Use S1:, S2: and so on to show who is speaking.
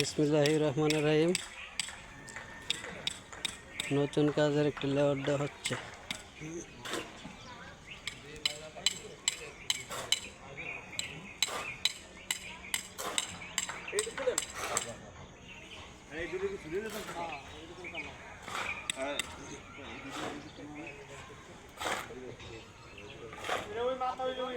S1: بسم الله الرحمن الرحیم নতুন কাজের একটা লেয়ারটা হচ্ছে এই
S2: দেখুন
S3: এইগুলো কি শুনে নেন হ্যাঁ এইগুলো কামা এই
S2: ওই মাথা ওই ওই